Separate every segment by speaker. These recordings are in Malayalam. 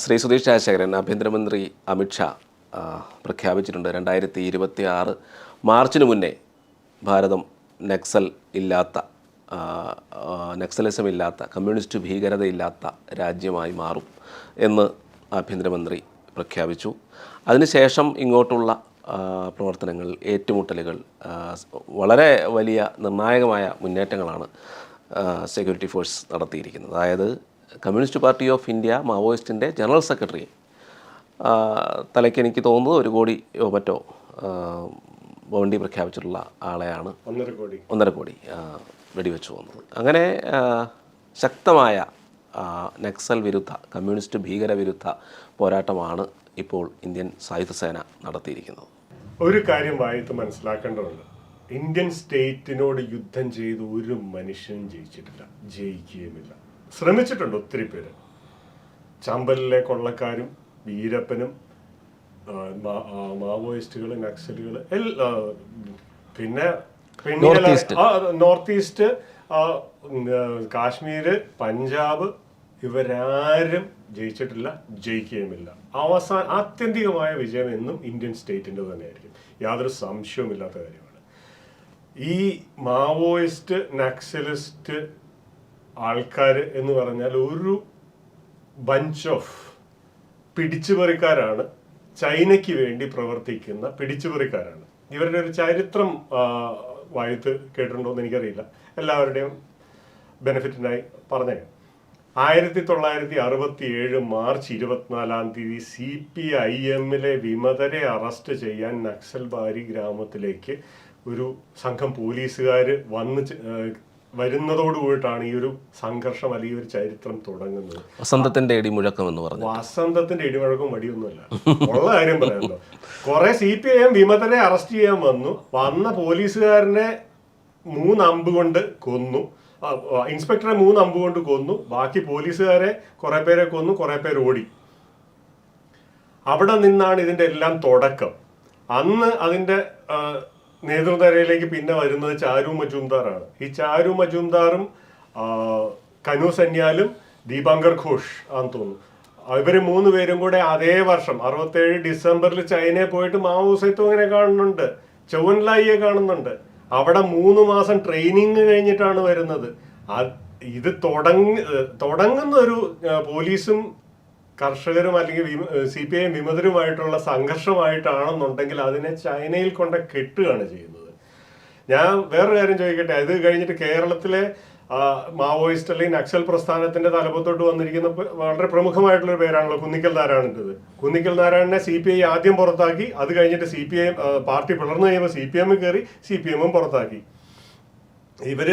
Speaker 1: ശ്രീ സുധീഷ് രാജശേഖരൻ ആഭ്യന്തരമന്ത്രി അമിത്ഷാ പ്രഖ്യാപിച്ചിട്ടുണ്ട് രണ്ടായിരത്തി ഇരുപത്തി ആറ് മാർച്ചിന് മുന്നേ ഭാരതം നക്സൽ ഇല്ലാത്ത നക്സലിസം ഇല്ലാത്ത കമ്മ്യൂണിസ്റ്റ് ഭീകരതയില്ലാത്ത രാജ്യമായി മാറും എന്ന് ആഭ്യന്തരമന്ത്രി പ്രഖ്യാപിച്ചു. അതിനുശേഷം ഇങ്ങോട്ടുള്ള പ്രവർത്തനങ്ങൾ ഏറ്റുമുട്ടലുകൾ വളരെ വലിയ നിർണായകമായ മുന്നേറ്റങ്ങളാണ് സെക്യൂരിറ്റി ഫോഴ്സ് നടത്തിയിരിക്കുന്നത്. അതായത് കമ്മ്യൂണിസ്റ്റ് പാർട്ടി ഓഫ് ഇന്ത്യ മാവോയിസ്റ്റിന്റെ ജനറൽ സെക്രട്ടറി. തലയ്ക്ക് എനിക്ക് തോന്നുന്നത് ഒരു കോടി മറ്റോ വണ്ടി ബോണ്ടി പ്രഖ്യാപിച്ചിട്ടുള്ള ആളെയാണ്.
Speaker 2: ഒന്നര കോടി.
Speaker 1: ഒന്നര കോടി വെടിവെച്ച് പോകുന്നത് അങ്ങനെ ശക്തമായ നക്സൽ വിരുദ്ധ കമ്മ്യൂണിസ്റ്റ് ഭീകരവിരുദ്ധ പോരാട്ടമാണ് ഇപ്പോൾ ഇന്ത്യൻ സായുധ സേന നടത്തിയിരിക്കുന്നത്.
Speaker 2: ഒരു കാര്യം വായത്ത് മനസ്സിലാക്കേണ്ടതുണ്ട്. ഇന്ത്യൻ സ്റ്റേറ്റിനോട് യുദ്ധം ചെയ്ത് ഒരു മനുഷ്യനും ജയിച്ചിട്ടില്ല ജയിക്കുകയുമില്ല. ശ്രമിച്ചിട്ടുണ്ട് ഒത്തിരി പേര്. ചമ്പലിലെ കൊള്ളക്കാരും വീരപ്പനും മാവോയിസ്റ്റുകൾ നക്സലുകൾ എല്ലാ പിന്നെ നോർത്ത് ഈസ്റ്റ് കാശ്മീർ കാശ്മീര് പഞ്ചാബ് ഇവരാരും ജയിച്ചിട്ടില്ല ജയിക്കുകയുമില്ല. അവസാന ആത്യന്തികമായ വിജയം എന്നും ഇന്ത്യൻ സ്റ്റേറ്റിന്റെ തന്നെയായിരിക്കും. യാതൊരു സംശയവുമില്ലാത്ത കാര്യമാണ്. ഈ മാവോയിസ്റ്റ് നക്സലിസ്റ്റ് ആൾക്കാർ എന്ന് പറഞ്ഞാൽ ഒരു ബഞ്ച് ഓഫ് പിടിച്ചുപറിക്കാരാണ് ചൈനയ്ക്ക് വേണ്ടി പ്രവർത്തിക്കുന്ന പിടിച്ചുപറിക്കാരാണ്. ഇവരുടെ ഒരു ചരിത്രം വായിത്ത് കേട്ടിട്ടുണ്ടോ എന്ന് എനിക്കറിയില്ല. എല്ലാവരുടെയും ബെനിഫിറ്റിനായി പറഞ്ഞേക്കാം. ആയിരത്തി തൊള്ളായിരത്തി അറുപത്തി ഏഴ് മാർച്ച് ഇരുപത്തിനാലാം തീയതി സി പി ഐ എമ്മിലെ വിമതരെ അറസ്റ്റ് ചെയ്യാൻ നക്സൽബാരി ഗ്രാമത്തിലേക്ക് ഒരു സംഘം പോലീസുകാർ വന്ന് ചെ- ഏഹ് വരുന്നതോട് കൂടിയിട്ടാണ് ഈ ഒരു സംഘർഷം അല്ലെങ്കിൽ ഒരു ചരിത്രം തുടങ്ങുന്നത്.
Speaker 1: വസന്തത്തിന്റെ ഇടിമുഴക്കം എന്ന് പറഞ്ഞു
Speaker 2: വസന്തത്തിന്റെ ഇടിമുഴക്കം മടിയൊന്നുമല്ല ഉള്ള കാര്യം പറയാമല്ലോ കുറെ സി പി ഐ എം വിമതനെ അറസ്റ്റ് ചെയ്യാൻ വന്നു. വന്ന പോലീസുകാരനെ മൂന്ന് അമ്പ് കൊണ്ട് കൊന്നു. ഇൻസ്പെക്ടറെ മൂന്ന് അമ്പ് കൊണ്ട് കൊന്നു. ബാക്കി പോലീസുകാരെ കുറെ പേരെ കൊന്നു കുറെ പേര് ഓടി. അവിടെ നിന്നാണ് ഇതിന്റെ എല്ലാം തുടക്കം. അന്ന് അതിന്റെ നേതൃനിരയിലേക്ക് പിന്നെ വരുന്നത് ചാരു മജുംദാറാണ്. ഈ ചാരു മജുംദാറും കനു സന്യാലും ദീപാങ്കർ ഘോഷ് ആണെന്ന് തോന്നുന്നു. ഇവർ മൂന്ന് പേരും കൂടെ അതേ വർഷം അറുപത്തേഴ് ഡിസംബറിൽ ചൈനയിൽ പോയിട്ട് മാവോ അങ്ങനെ കാണുന്നുണ്ട്. ചൗവൻലായിയെ കാണുന്നുണ്ട്. അവിടെ മൂന്ന് മാസം ട്രെയിനിങ് കഴിഞ്ഞിട്ടാണ് വരുന്നത്. ഇത് തുടങ്ങ തുടങ്ങുന്ന ഒരു പോലീസും കർഷകരും അല്ലെങ്കിൽ സി പി ഐ വിമതരുമായിട്ടുള്ള സംഘർഷമായിട്ടാണെന്നുണ്ടെങ്കിൽ അതിനെ ചൈനയിൽ കൊണ്ട കെട്ടുകയാണ് ചെയ്യുന്നത്. ഞാൻ വേറൊരു കാര്യം ചോദിക്കട്ടെ? ഇത് കഴിഞ്ഞിട്ട് കേരളത്തിലെ മാവോയിസ്റ്റ് അല്ലെങ്കിൽ നക്സൽ പ്രസ്ഥാനത്തിന്റെ തലപ്പത്തോട്ട് വന്നിരിക്കുന്ന വളരെ പ്രമുഖമായിട്ടുള്ള ഒരു പേരാണല്ലോ കുന്നിക്കൽ നാരായണന്റെത്. കുന്നിക്കൽ നാരായണനെ സി പി ഐ ആദ്യം പുറത്താക്കി അത് കഴിഞ്ഞിട്ട് സി പി ഐ പാർട്ടി പിളർന്നു കഴിയുമ്പോൾ സി പി എമ്മിൽ കയറി സി പി എമ്മും പുറത്താക്കി. ഇവർ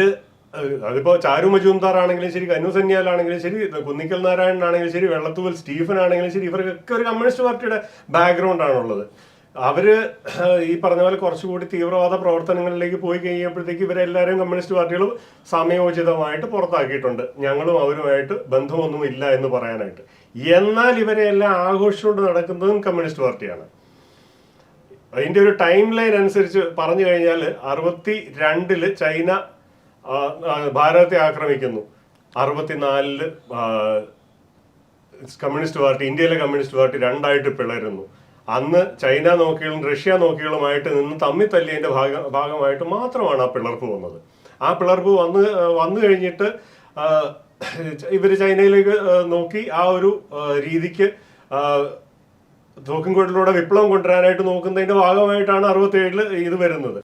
Speaker 2: അതിപ്പോ ചാരു മജുംദാർ ആണെങ്കിലും ശരി കനു സന്യാലാണെങ്കിലും ശരി കുന്നിക്കൽ നാരായണൻ ആണെങ്കിലും ശരി വെള്ളത്തൂവൽ സ്റ്റീഫൻ ആണെങ്കിലും ശരി ഇവർക്കൊക്കെ ഒരു കമ്മ്യൂണിസ്റ്റ് പാർട്ടിയുടെ ബാക്ക്ഗ്രൗണ്ട് ആണുള്ളത്. അവർ ഈ പറഞ്ഞ പോലെ കുറച്ചുകൂടി തീവ്രവാദ പ്രവർത്തനങ്ങളിലേക്ക് പോയി കഴിയുമ്പോഴത്തേക്ക് ഇവരെല്ലാവരും കമ്മ്യൂണിസ്റ്റ് പാർട്ടികളും സമയോചിതമായിട്ട് പുറത്താക്കിയിട്ടുണ്ട്. ഞങ്ങളും അവരുമായിട്ട് ബന്ധമൊന്നും ഇല്ല എന്ന് പറയാനായിട്ട്. എന്നാൽ ഇവരെ എല്ലാം ആഘോഷിച്ചുകൊണ്ട് നടക്കുന്നതും കമ്മ്യൂണിസ്റ്റ് പാർട്ടിയാണ്. അതിന്റെ ഒരു ടൈം ലൈൻ അനുസരിച്ച് പറഞ്ഞു കഴിഞ്ഞാൽ അറുപത്തി രണ്ടിൽ ചൈന ഭാരതത്തെ ആക്രമിക്കുന്നു. അറുപത്തിനാലിൽ കമ്മ്യൂണിസ്റ്റ് പാർട്ടി ഇന്ത്യയിലെ കമ്മ്യൂണിസ്റ്റ് പാർട്ടി രണ്ടായിട്ട് പിളരുന്നു. അന്ന് ചൈന നോക്കികളും റഷ്യ നോക്കികളുമായിട്ട് നിന്ന് തമ്മി തല്ലിയതിന്റെ ഭാഗ ഭാഗമായിട്ട് മാത്രമാണ് ആ പിളർപ്പ് വന്നത്. ആ പിളർപ്പ് വന്ന് വന്നു കഴിഞ്ഞിട്ട് ഇവർ ചൈനയിലേക്ക് നോക്കി ആ ഒരു രീതിക്ക് ആ, തോക്കിൻകോട്ടിലൂടെ വിപ്ലവം കൊണ്ടുവരാനായിട്ട് നോക്കുന്നതിന്റെ ഭാഗമായിട്ടാണ് അറുപത്തി ഏഴിൽ ഇത് വരുന്നത്.